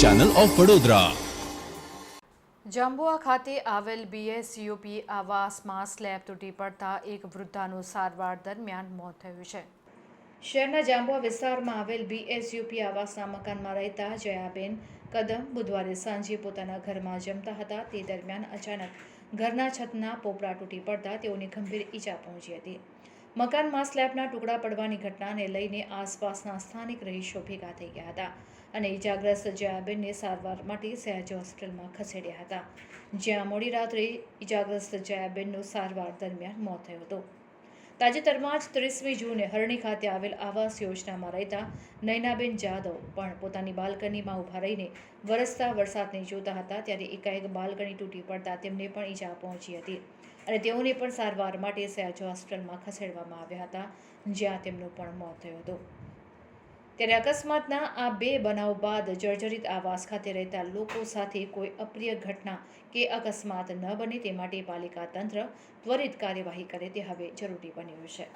Channel of Vadodara Jhabua ખાતે આવેલ BSUP આવાસમાં slab તૂટી પડતા એક વૃદ્ધાનું સારવાર દરમિયાન મોત થયું છે. શહેરના જાંબુઆ વિસ્તારમાં આવેલ બીએસયુપી આવાસના મકાનમાં રહેતા જયાબેન કદમ બુધવારે સાંજે પોતાના ઘરમાં જમતા હતા. તે દરમિયાન અચાનક ઘરના છતના પોપડા તૂટી પડતા તેઓને ગંભીર ઈજા પહોંચી હતી. મકાનમાં સ્લેબના ટુકડા પડવાની ઘટનાને લઈને આસપાસના સ્થાનિક રહીશો ભેગા થઈ ગયા હતા અને ઈજાગ્રસ્ત જયાબેનને સારવાર માટે સયાજી હોસ્પિટલમાં ખસેડ્યા હતા. જ્યાં મોડી રાત્રે ઈજાગ્રસ્ત જયાબેનનું સારવાર દરમિયાન મોત થયું હતું. તાજેતરમાં જ ત્રીસમી જૂને હરણી ખાતે આવેલ આવાસ યોજનામાં રહેતા નયનાબેન જાદવ પણ પોતાની બાલ્કનીમાં ઊભા રહીને વરસતા વરસાદને જોતા હતા ત્યારે એકાએક બાલ્કની તૂટી પડતા તેમને પણ ઈજા પહોંચી હતી અને તેઓને પણ સારવાર માટે સયાજી હોસ્પિટલમાં ખસેડવામાં આવ્યા હતા, જ્યાં તેમનું પણ મોત થયું હતું. ત્યારે અકસ્માતના આ બે બનાવ બાદ જર્જરિત આવાસ ખાતે રહેતા લોકો સાથે કોઈ અપ્રિય ઘટના કે અકસ્માત ન બને તે માટે પાલિકા તંત્ર ત્વરિત કાર્યવાહી કરે તે હવે જરૂરી બન્યું છે.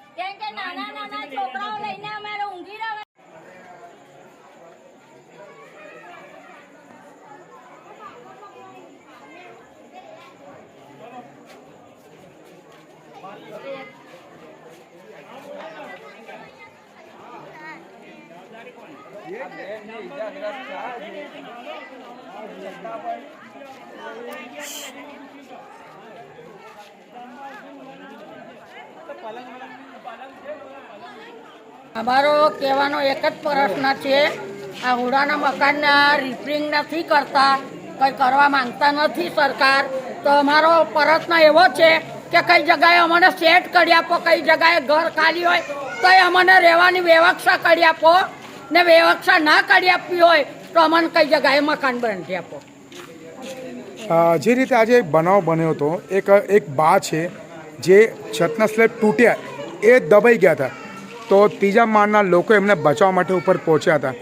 અમારો કહેવાનો એક જ પ્રશ્ન છે, આ હુડાના મકાનના રિપેરિંગ નથી કરતા, કંઈ કરવા માંગતા નથી સરકાર. તો અમારો પ્રશ્ન એવો છે કે કઈ જગાએ અમને સેટ કરી આપો, કઈ જગાએ ઘર ખાલી હોય તો અમને રહેવાની વ્યવસ્થા કરી આપો. ને વ્યવસ્થા ના કરી આપવી હોય તો અમને કઈ જગ્યાએ મકાન બનાવી આપો. જે રીતે આજે બનાવ બન્યો હતો એક એક બા છે જે છતના સ્લેબ તૂટ્યા એ દબાઈ ગયા હતા. તો ત્રીજા માળના લોકો એમને બચાવવા માટે ઉપર પહોંચ્યા હતા.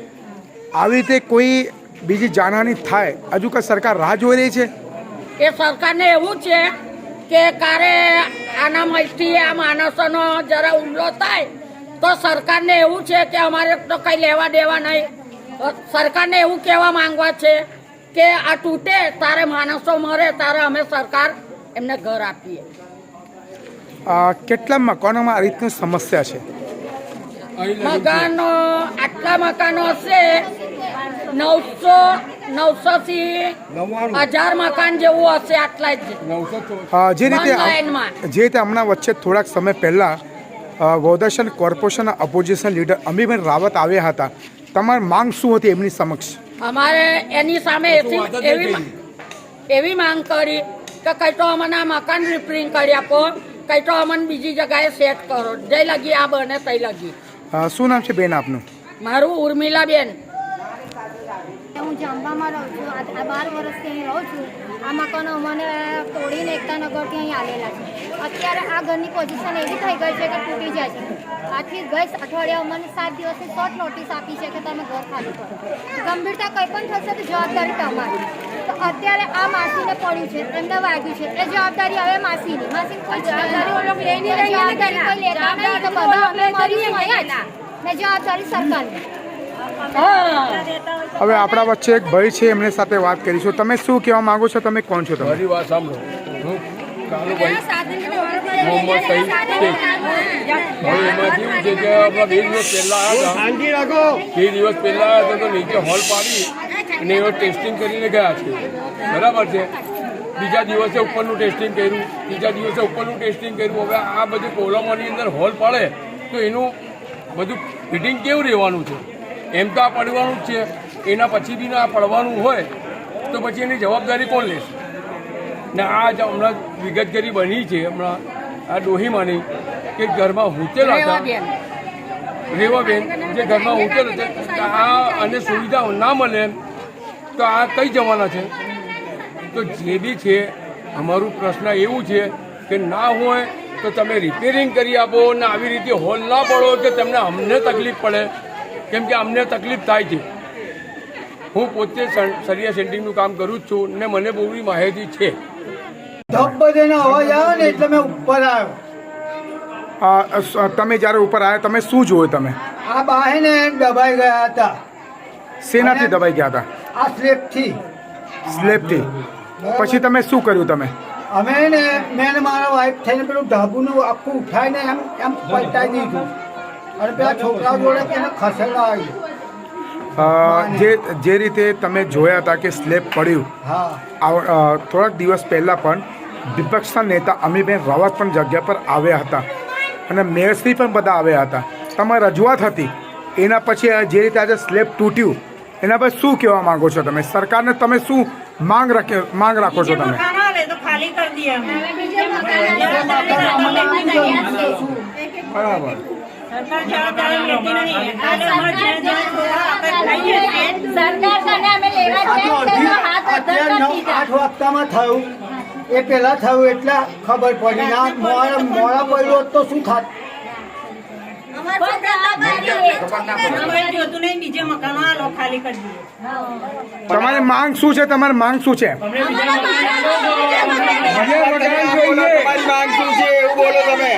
આવી રીતે કોઈ બીજી જાનહાની થાય હજુ કે સરકાર રાહ જોઈ રહી છે? એ સરકારને એવું છે કે કારે આના મસ્તી આ માણસોનો જરા હુમલો થાય તો સરકારને એવું છે કે અમારે તો કંઈ લેવા દેવા નહીં. સરકારને એવું કહેવા માંગવા છે કે આ તૂટે તારે માણસો મરે તારે અમે સરકાર એમને ઘર આપીએ. કેટલા મકાનોમાં આ રીતની સમસ્યા છે? મકાનો આટલા મકાનો હશે નવસો નવસો થી હજાર મકાન જેવું હશે આટલા જ. જે રીતે. જે રીતે હમણાં વચ્ચે થોડાક સમય પહેલાં વોદર્શન કોર્પોરેશનના ઓપોઝિશન લીડર અમીબેન રાવત આવ્યા હતા. તમારી માંગ શું હતી એમની સમક્ષ? અમારે એની સામે એવી એવી માંગ કરી કે કઈ તો અમને આ મકાન રિપેરિંગ કરી આપો કઈ તો અમને બીજી જગાએ સેટ કરો. જઈ લગી આ બને તઈ લગી. શું નામ છે બેન આપનું? મારું ઉર્મિલાબેન. હું જાંબામાં રહું છું. આ બાર વર્ષથી અહીં રહું છું. આ મકાનો મને તોડીને એકતાનગરથી અહીં આવેલા છે. અત્યારે આ ઘરની પોઝિશન એવી થઈ ગઈ છે કે તૂટી જાય છે. આથી ગઈ અઠવાડિયા મને સાત દિવસની શોર્ટ નોટિસ આપી છે કે તમે ઘર ખાલી કરો. ગંભીરતા કંઈ પણ થશે તો જવાબદારી તમારી. તો અત્યારે આ માસીને પડ્યું છે એમને વાગ્યું છે. એ જવાબદારી હવે માસીની. માસી કોઈ જવાબદારી જવાબદારી કોઈ લેતા નહીં તો બધા અમે મરીશું અહીંયા જ. ને. જવાબદારી સરકારની. હવે આપણા વચ્ચે એક ભાઈ છે એમની સાથે વાત કરીશું. તમે શું કહેવા માંગો છો? તમે કોણ છો તમારી વાત સાંભળો. હું મોહમ્મદ સઈદ હવે એમાં કેવું છે. કે આપણા બે દિવસ પહેલાં આવ્યા હતા બે દિવસ પહેલાં આવ્યા હતા તો નીચે હોલ પાડી અને એવો ટેસ્ટિંગ કરીને ગયા છે. બરાબર છે? બીજા દિવસે ઉપરનું ટેસ્ટિંગ કર્યું બીજા દિવસે ઉપરનું ટેસ્ટિંગ કર્યું. હવે આ બધી કોલમોની અંદર હોલ પડે તો એનું બધું ફિટિંગ કેવું રહેવાનું છે? એમ તો આ પડવાનું જ છે. એના પછી બી ના પડવાનું હોય તો પછી એની જવાબદારી કોણ લેશે? ને આ જ હમણાં વિગતગરી બની છે હમણાં આ ડોહીમાંની કે ઘરમાં હોટેલ હતા. રેવાબેન. જે ઘરમાં હોટેલ હતા. આ અને સુવિધા ના મળે તો આ કઈ જવાના છે? તો જે બી છે અમારું પ્રશ્ન એવું છે કે ના હોય તો તમે રિપેરિંગ કરી આપો ને આવી રીતે હોલ ના પડો કે તમને અમને તકલીફ પડે. કેમ કે અમને તકલીફ થાય છે. હું પોતે સર- સરિયા સેન્ટિંગનું કામ કરું જ છું ને મને બહુ બધી માહિતી છે. ધબ્બ જેનો અવાજ આવ્યો ને એટલે મેં ઉપર આવ્યો. તમે જ્યારે ઉપર આવ્યા તમે શું જોયું તમે? આ બાહેને દબાઈ ગયા હતા. શેનાથી દબાઈ ગયા હતા? આ સ્લેબથી. સ્લેબથી. પછી તમે શું કર્યું તમે? અમે ને મેં ને મારા વાઈફ થઈને પેલું ઢાબુનું આખું ઉઠાઈને એમ એમ પલટાઈ દીધું. અને પેલા છોકરા જોડે એને ખસેડવા આવી અ, જે જે રીતે તમે જોયા હતા કે સ્લેબ પડ્યું. હા. થોડાક દિવસ પહેલાં પણ વિપક્ષના નેતા અમીબેન રાવત પણ જગ્યા પર આવ્યા હતા. અને મેયરશ્રી પણ બધા આવ્યા હતા. તમારી રજૂઆત હતી. એના પછી જે રીતે આજે સ્લેબ તૂટ્યું એના પર શું કહેવા માંગો છો તમે? સરકારને તમે શું માંગ રાખે માંગ રાખો છો તમે? બરાબર. વાગતામાં થયું એ પેલા થયું એટલે ખબર પડી ના મોડા મોડા પડ્યો તો શું થાત તમારે માંગ શું છે તમારે માંગ શું છે માંગ શું છે એવું બોલો તમે